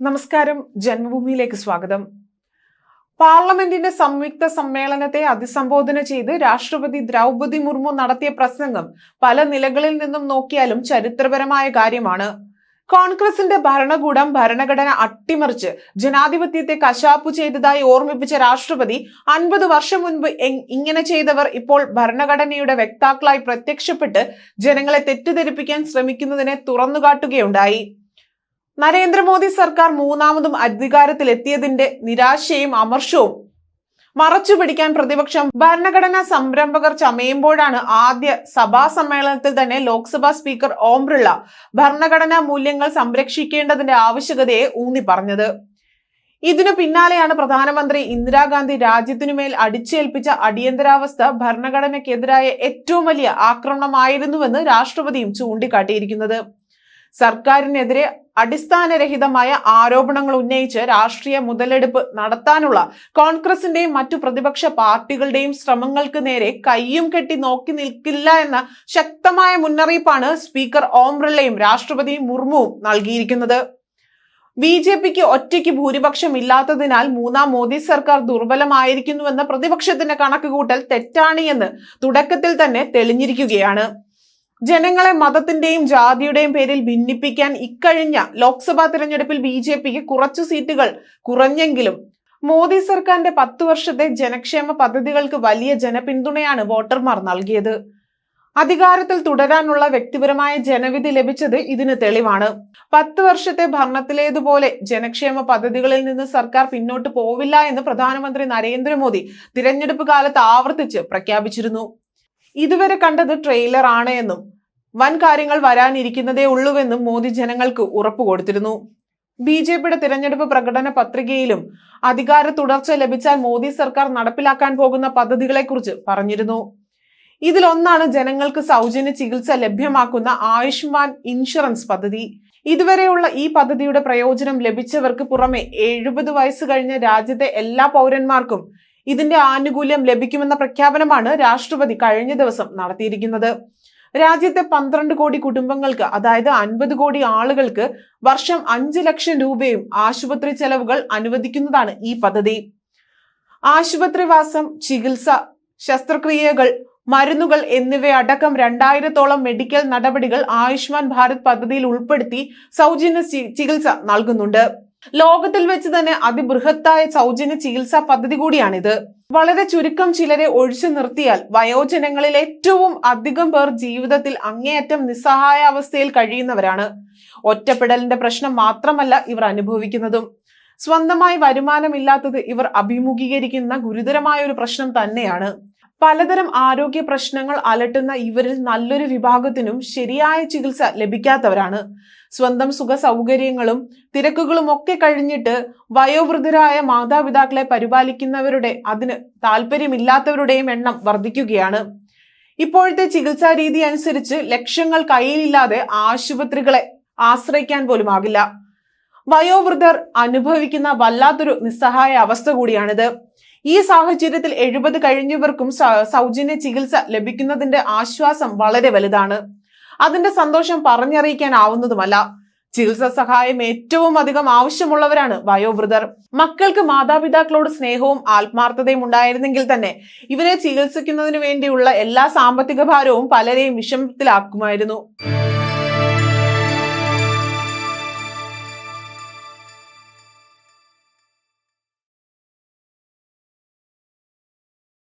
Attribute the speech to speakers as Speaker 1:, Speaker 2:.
Speaker 1: നമസ്കാരം. ജന്മഭൂമിയിലേക്ക് സ്വാഗതം. പാർലമെന്റിന്റെ സംയുക്ത സമ്മേളനത്തെ അഭിസംബോധന ചെയ്ത് രാഷ്ട്രപതി ദ്രൗപതി മുർമു നടത്തിയ പ്രസംഗം പല നിലകളിൽ നിന്നും നോക്കിയാലും ചരിത്രപരമായ കാര്യമാണ്. കോൺഗ്രസിന്റെ ഭരണകൂടം ഭരണഘടന അട്ടിമറിച്ച് ജനാധിപത്യത്തെ കശാപ്പു ചെയ്തതായി ഓർമ്മിപ്പിച്ച രാഷ്ട്രപതി അൻപത് വർഷം മുൻപ് ഇങ്ങനെ ചെയ്തവർ ഇപ്പോൾ ഭരണഘടനയുടെ വ്യക്താക്കളായി പ്രത്യക്ഷപ്പെട്ട് ജനങ്ങളെ തെറ്റിദ്ധരിപ്പിക്കാൻ ശ്രമിക്കുന്നതിനെ തുറന്നുകാട്ടുകയുണ്ടായി. നരേന്ദ്രമോദി സർക്കാർ മൂന്നാമതും അധികാരത്തിലെത്തിയതിന്റെ നിരാശയും അമർഷവും മറച്ചു പിടിക്കാൻ പ്രതിപക്ഷം ഭരണഘടനാ സംരംഭകർ ചമയുമ്പോഴാണ് ആദ്യ സഭാ സമ്മേളനത്തിൽ തന്നെ ലോക്സഭാ സ്പീക്കർ ഓം ബിർള ഭരണഘടനാ മൂല്യങ്ങൾ സംരക്ഷിക്കേണ്ടതിന്റെ ആവശ്യകതയെ ഊന്നി പറഞ്ഞത്. ഇതിനു പിന്നാലെയാണ് പ്രധാനമന്ത്രി ഇന്ദിരാഗാന്ധി രാജ്യത്തിനുമേൽ അടിച്ചേൽപ്പിച്ച അടിയന്തരാവസ്ഥ ഭരണഘടനയ്ക്കെതിരായ ഏറ്റവും വലിയ ആക്രമണമായിരുന്നുവെന്ന് രാഷ്ട്രപതിയും ചൂണ്ടിക്കാട്ടിയിരിക്കുന്നത്. സർക്കാരിനെതിരെ അടിസ്ഥാനരഹിതമായ ആരോപണങ്ങൾ ഉന്നയിച്ച് രാഷ്ട്രീയ മുതലെടുപ്പ് നടത്താനുള്ള കോൺഗ്രസിന്റെയും മറ്റു പ്രതിപക്ഷ പാർട്ടികളുടെയും ശ്രമങ്ങൾക്ക് നേരെ കയ്യും കെട്ടി നോക്കി നിൽക്കില്ല എന്ന ശക്തമായ മുന്നറിയിപ്പാണ് സ്പീക്കർ ഓം ബിർളയും രാഷ്ട്രപതി മുർമുവും നൽകിയിരിക്കുന്നത്. ബി ജെ പിക്ക് ഒറ്റയ്ക്ക് ഭൂരിപക്ഷം ഇല്ലാത്തതിനാൽ മൂന്നാം മോദി സർക്കാർ ദുർബലമായിരിക്കുന്നുവെന്ന പ്രതിപക്ഷത്തിന്റെ കണക്കുകൂട്ടൽ തെറ്റാണ് എന്ന് തുടക്കത്തിൽ തന്നെ തെളിഞ്ഞിരിക്കുകയാണ്. ജനങ്ങളെ മതത്തിന്റെയും ജാതിയുടെയും പേരിൽ ഭിന്നിപ്പിക്കാൻ ഇക്കഴിഞ്ഞ ലോക്സഭാ തിരഞ്ഞെടുപ്പിൽ ബി ജെ പിക്ക് കുറച്ചു സീറ്റുകൾ കുറഞ്ഞെങ്കിലും മോദി സർക്കാരിന്റെ പത്തു വർഷത്തെ ജനക്ഷേമ പദ്ധതികൾക്ക് വലിയ ജനപിന്തുണയാണ് വോട്ടർമാർ നൽകിയത്. അധികാരത്തിൽ തുടരാനുള്ള വ്യക്തിപരമായ ജനവിധി ലഭിച്ചത് ഇതിന് തെളിവാണ്. പത്ത് വർഷത്തെ ഭരണത്തിലേതുപോലെ ജനക്ഷേമ പദ്ധതികളിൽ നിന്ന് സർക്കാർ പിന്നോട്ട് പോവില്ല എന്ന് പ്രധാനമന്ത്രി നരേന്ദ്രമോദി തിരഞ്ഞെടുപ്പ് കാലത്ത് ആവർത്തിച്ച് പ്രഖ്യാപിച്ചിരുന്നു. ഇതുവരെ കണ്ടത് ട്രെയിലർ ആണ് എന്നും വൻ കാര്യങ്ങൾ വരാനിരിക്കുന്നതേ ഉള്ളൂവെന്നും മോദി ജനങ്ങൾക്ക് ഉറപ്പു കൊടുത്തിരുന്നു. ബി ജെ പിയുടെ തിരഞ്ഞെടുപ്പ് പ്രകടന പത്രികയിലും അധികാര തുടർച്ച ലഭിച്ചാൽ മോദി സർക്കാർ നടപ്പിലാക്കാൻ പോകുന്ന പദ്ധതികളെക്കുറിച്ച് പറഞ്ഞിരുന്നു. ഇതിലൊന്നാണ് ജനങ്ങൾക്ക് സൗജന്യ ചികിത്സ ലഭ്യമാക്കുന്ന ആയുഷ്മാൻ ഇൻഷുറൻസ് പദ്ധതി. ഇതുവരെയുള്ള ഈ പദ്ധതിയുടെ പ്രയോജനം ലഭിച്ചവർക്ക് പുറമെ എഴുപത് വയസ്സ് കഴിഞ്ഞ രാജ്യത്തെ എല്ലാ പൗരന്മാർക്കും ഇതിന്റെ ആനുകൂല്യം ലഭിക്കുമെന്ന പ്രഖ്യാപനമാണ് രാഷ്ട്രപതി കഴിഞ്ഞ ദിവസം നടത്തിയിരിക്കുന്നത്. രാജ്യത്തെ പന്ത്രണ്ട് കോടി കുടുംബങ്ങൾക്ക് അതായത് അൻപത് കോടി ആളുകൾക്ക് വർഷം അഞ്ച് ലക്ഷം രൂപയും ആശുപത്രി ചെലവുകൾ അനുവദിക്കുന്നതാണ് ഈ പദ്ധതി. ആശുപത്രിവാസം ചികിത്സ ശസ്ത്രക്രിയകൾ മരുന്നുകൾ എന്നിവയടക്കം രണ്ടായിരത്തോളം മെഡിക്കൽ നടപടികൾ ആയുഷ്മാൻ ഭാരത് പദ്ധതിയിൽ ഉൾപ്പെടുത്തി സൗജന്യ ചികിത്സ നൽകുന്നുണ്ട്. ലോകത്തിൽ വെച്ച് തന്നെ അതിബൃഹത്തായ സൗജന്യ ചികിത്സാ പദ്ധതി കൂടിയാണിത്. വളരെ ചുരുക്കം ചിലരെ ഒഴിച്ചു നിർത്തിയാൽ വയോജനങ്ങളിൽ ഏറ്റവും അധികം പേർ ജീവിതത്തിൽ അങ്ങേയറ്റം നിസ്സഹായ അവസ്ഥയിൽ കഴിയുന്നവരാണ്. ഒറ്റപ്പെടലിന്റെ പ്രശ്നം മാത്രമല്ല ഇവർ അനുഭവിക്കുന്നതും. സ്വന്തമായി വരുമാനമില്ലാത്തത് ഇവർ അഭിമുഖീകരിക്കുന്ന ഗുരുതരമായ ഒരു പ്രശ്നം തന്നെയാണ്. പലതരം ആരോഗ്യ പ്രശ്നങ്ങൾ അലട്ടുന്ന ഇവരിൽ നല്ലൊരു വിഭാഗത്തിനും ശരിയായ ചികിത്സ ലഭിക്കാത്തവരാണ്. സ്വന്തം സുഖ സൗകര്യങ്ങളും തിരക്കുകളും ഒക്കെ കഴിഞ്ഞിട്ട് വയോവൃദ്ധരായ മാതാപിതാക്കളെ പരിപാലിക്കുന്നവരുടെ അതിന് താല്പര്യമില്ലാത്തവരുടെയും എണ്ണം വർദ്ധിക്കുകയാണ്. ഇപ്പോഴത്തെ ചികിത്സാ രീതി അനുസരിച്ച് ലക്ഷങ്ങൾ കയ്യിലില്ലാതെ ആശുപത്രികളെ ആശ്രയിക്കാൻ പോലും ആകില്ല. വയോവൃദ്ധർ അനുഭവിക്കുന്ന വല്ലാത്തൊരു നിസ്സഹായ അവസ്ഥ കൂടിയാണിത്. ഈ സാഹചര്യത്തിൽ എഴുപത് കഴിഞ്ഞവർക്കും സൗജന്യ ചികിത്സ ലഭിക്കുന്നതിന്റെ ആശ്വാസം വളരെ വലുതാണ്. അതിന്റെ സന്തോഷം പറഞ്ഞറിയിക്കാനാവുന്നതുമല്ല. ചികിത്സാ സഹായം ഏറ്റവും അധികം ആവശ്യമുള്ളവരാണ് വയോവൃദ്ധർ. മക്കൾക്ക് മാതാപിതാക്കളോട് സ്നേഹവും ആത്മാർത്ഥതയും ഉണ്ടായിരുന്നെങ്കിൽ തന്നെ ഇവരെ ചികിത്സിക്കുന്നതിന് വേണ്ടിയുള്ള എല്ലാ സാമ്പത്തിക ഭാരവും പലരെയും വിഷമത്തിലാക്കുമായിരുന്നു.